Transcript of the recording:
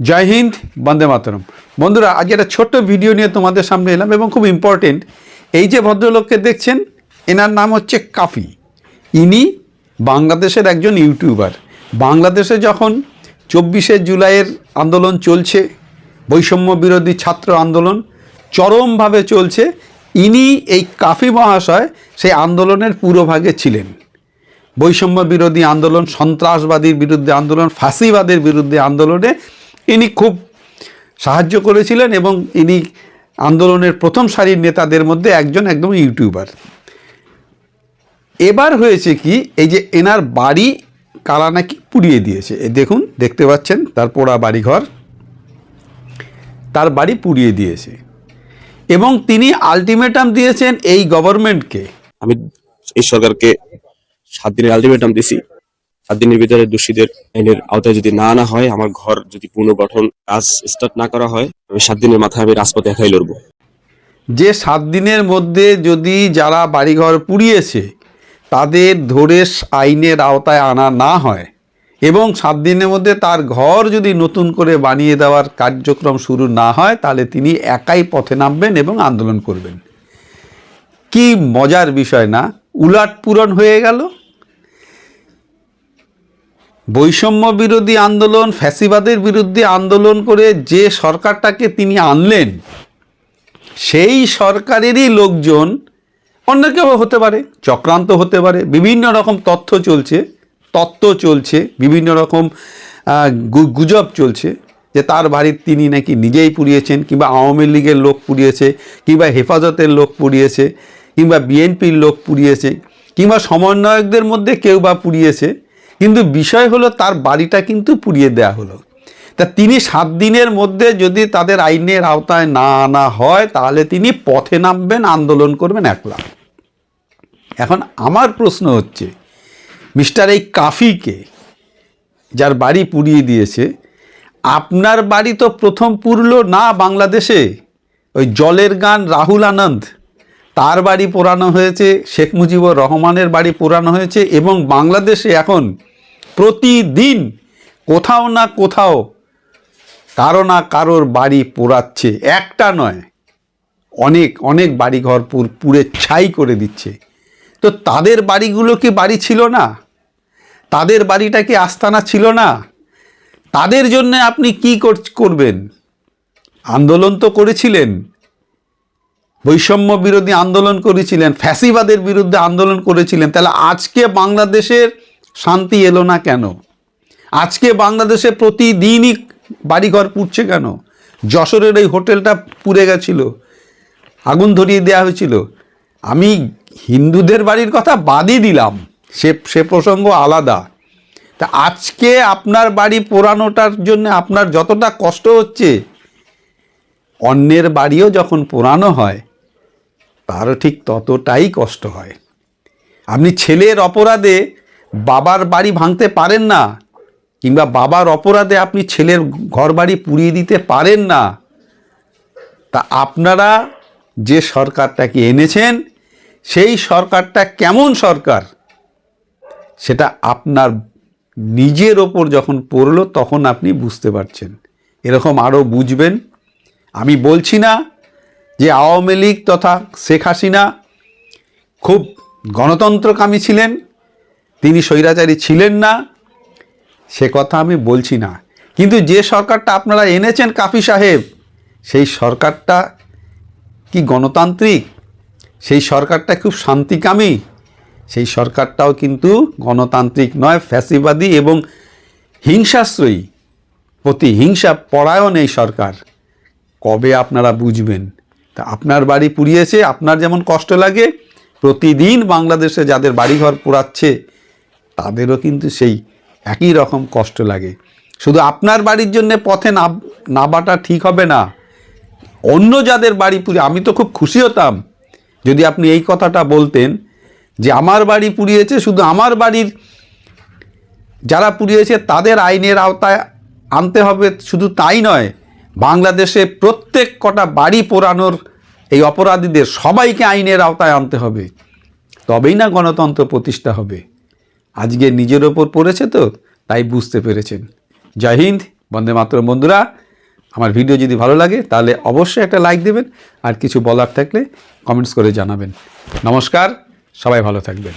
জয় হিন্দ, বন্দে মাতরম। বন্ধুরা আজ একটা ছোট্ট ভিডিও নিয়ে তোমাদের সামনে এলাম এবং খুব ইম্পর্টেন্ট এই যে ভদ্রলোককে দেখছেন, এনার নাম হচ্ছে কাফি। ইনি বাংলাদেশের একজন ইউটিউবার। বাংলাদেশে যখন চব্বিশে জুলাইয়ের আন্দোলন চলছে, বৈষম্য বিরোধী ছাত্র আন্দোলন চরমভাবে চলছে, ইনি এই কাফি মহাশয় সেই আন্দোলনের পুরোভাগে ছিলেন। বৈষম্য বিরোধী আন্দোলন, সন্ত্রাসবাদীর বিরুদ্ধে আন্দোলন, ফাঁসিবাদের বিরুদ্ধে আন্দোলনে ইনি খুব সাহায্য করেছিলেন এবং ইনি আন্দোলনের প্রথম সারির নেতাদের মধ্যে একজন একদম ইউটিউবার। এবার হয়েছে কি, এই যে এনার বাড়ি কারা নাকি পুড়িয়ে দিয়েছে। দেখুন, দেখতে পাচ্ছেন, তার পোড়া বাড়িঘর, তার বাড়ি পুড়িয়ে দিয়েছে। এবং তিনি আলটিমেটাম দিয়েছেন এই গভর্নমেন্টকে আমি এই সরকারকে সাত দিনের আলটিমেটাম দিছি। সাত দিনের ভিতরে দোষীদের আইনের আওতায় যদি না আনা হয়, আমার ঘর যদি পুনর্গঠন কাজ স্টার্ট না করা হয়, আমি সাত দিনের মাথায় আমি রাজপথে একাই লড়বো। যে সাত দিনের মধ্যে যদি যারা বাড়িঘর পুড়িয়েছে, তাদের ধরে আইনের আওতায় আনা না হয় এবং সাত দিনের মধ্যে তার ঘর যদি নতুন করে বানিয়ে দেওয়ার কার্যক্রম শুরু না হয়, তাহলে তিনি একাই পথে নামবেন এবং আন্দোলন করবেন। কি মজার বিষয় না? উলাট পূরণ হয়ে গেল। বৈষম্য বিরোধী আন্দোলন, ফ্যাসিবাদের বিরুদ্ধে আন্দোলন করে যে সরকারটাকে তিনি আনলেন, সেই সরকারেরই লোকজন অন্য কেউ হতে পারে, চক্রান্ত হতে পারে, বিভিন্ন রকম তথ্য চলছে, তত্ত্ব চলছে, বিভিন্ন রকম গুজব চলছে যে তার বাড়ির তিনি নাকি নিজেই পুড়িয়েছেন কিংবা আওয়ামী লীগের লোক পুড়িয়েছে, কিংবা হেফাজতের লোক পুড়িয়েছে, কিংবা বিএনপির লোক পুড়িয়েছে, কিংবা সমন্বয়কদের মধ্যে কেউ বা পুড়িয়েছে। কিন্তু বিষয় হলো তার বাড়িটা কিন্তু পুড়িয়ে দেয়া হলো। তা তিনি সাত দিনের মধ্যে যদি তাদের আইনের আওতায় না আনা হয়, তাহলে তিনি পথে নামবেন, আন্দোলন করবেন একলা। এখন আমার প্রশ্ন হচ্ছে, মিস্টার এই কাফিকে যার বাড়ি পুড়িয়ে দিয়েছে, আপনার বাড়ি তো প্রথম পুরল না বাংলাদেশে? ওই জলের গান রাহুল আনন্দ? তার বাড়ি পোড়ানো হয়েছে, শেখ মুজিবুর রহমানের বাড়ি পোড়ানো হয়েছে এবং বাংলাদেশে এখন প্রতিদিন কোথাও না কোথাও কারও না কারোর বাড়ি পোড়াচ্ছে একটা নয়, অনেক অনেক বাড়িঘর পুর- পুড়ে ছাই করে দিচ্ছে। তো তাদের বাড়িগুলো কি বাড়ি ছিল না? তাদের বাড়িটা কি আস্তানা ছিল না? তাদের জন্য আপনি কি কর- করবেন? আন্দোলন তো করেছিলেন বৈষম্য বিরোধী আন্দোলন করেছিলেন, ফ্যাসিবাদের বিরুদ্ধে আন্দোলন করেছিলেন, তাহলে আজকে বাংলাদেশের শান্তি এলো না কেন? আজকে বাংলাদেশে প্রতিদিনই বাড়িঘর পুড়ছে কেন? যশোরের এই হোটেলটা পুড়ে গেছিল, আগুন ধরিয়ে দেওয়া হয়েছিল। আমি হিন্দুদের বাড়ির কথা বাদই দিলাম, সে সে প্রসঙ্গ আলাদা। তা আজকে আপনার বাড়ি পোড়ানোটার জন্য আপনার যতটা কষ্ট হচ্ছে, অন্যের বাড়িও যখন পোড়ানো হয় তারও ঠিক ততটাই কষ্ট হয়। আপনি ছেলের অপরাধে বাবার বাড়ি ভাঙতে পারেন না, কিংবা বাবার অপরাধে আপনি ছেলের ঘর বাড়ি পুড়িয়ে দিতে পারেন না, তা আপনারা যে সরকারটাকে এনেছেন, সেই সরকারটা কেমন সরকার? সেটা আপনার নিজের ওপর যখন পড়ল, তখন আপনি বুঝতে পারছেন। এরকম আরও বুঝবেন। আমি বলছি না যে আওয়ামী লীগ তথা শেখ হাসিনা খুব গণতন্ত্রকামী ছিলেন, তিনি স্বৈরাচারী ছিলেন না, সে কথা আমি বলছি না। কিন্তু যে সরকারটা আপনারা এনেছেন কাফি সাহেব, সেই সরকারটা কি গণতান্ত্রিক? সেই সরকারটা খুব শান্তিকামী, সেই সরকারটাও কিন্তু গণতান্ত্রিক নয়, ফ্যাসিবাদী এবং হিংসাশ্রয়ী। প্রতি হিংসা পরায়ণ এই সরকার। কবে আপনারা বুঝবেন? তা আপনার বাড়ি পুড়িয়েছে, আপনার যেমন কষ্ট লাগে, প্রতিদিন বাংলাদেশে যাদের বাড়িঘর পোড়াচ্ছে, তাদেরও কিন্তু সেই একই রকম কষ্ট লাগে। শুধু আপনার বাড়ির জন্য পথে না নাবাটা ঠিক হবে না, অন্য যাদের বাড়ি পুড়িয়ে, আমি তো খুব খুশি হতাম, যদি আপনি এই কথাটা বলতেন যে আমার বাড়ি পুড়িয়েছে, শুধু আমার বাড়ির যারা পুড়িয়েছে, তাদের আইনের আওতায় আনতে হবে, শুধু তাই নয় বাংলাদেশে প্রত্যেক কটা বাড়ি পোড়ানোর এই অপরাধীদের সবাইকে আইনের আওতায় আনতে হবে। তবেই না গণতন্ত্র প্রতিষ্ঠা হবে। আজকে নিজের ওপর পড়েছে তো, তাই বুঝতে পেরেছেন। জয় হিন্দ, বন্দে মাতরম বন্ধুরা, আমার ভিডিও যদি ভালো লাগে তাহলে অবশ্যই একটা লাইক দেবেন আর কিছু বলার থাকলে কমেন্টস করে জানাবেন। নমস্কার, সবাই ভালো থাকবেন।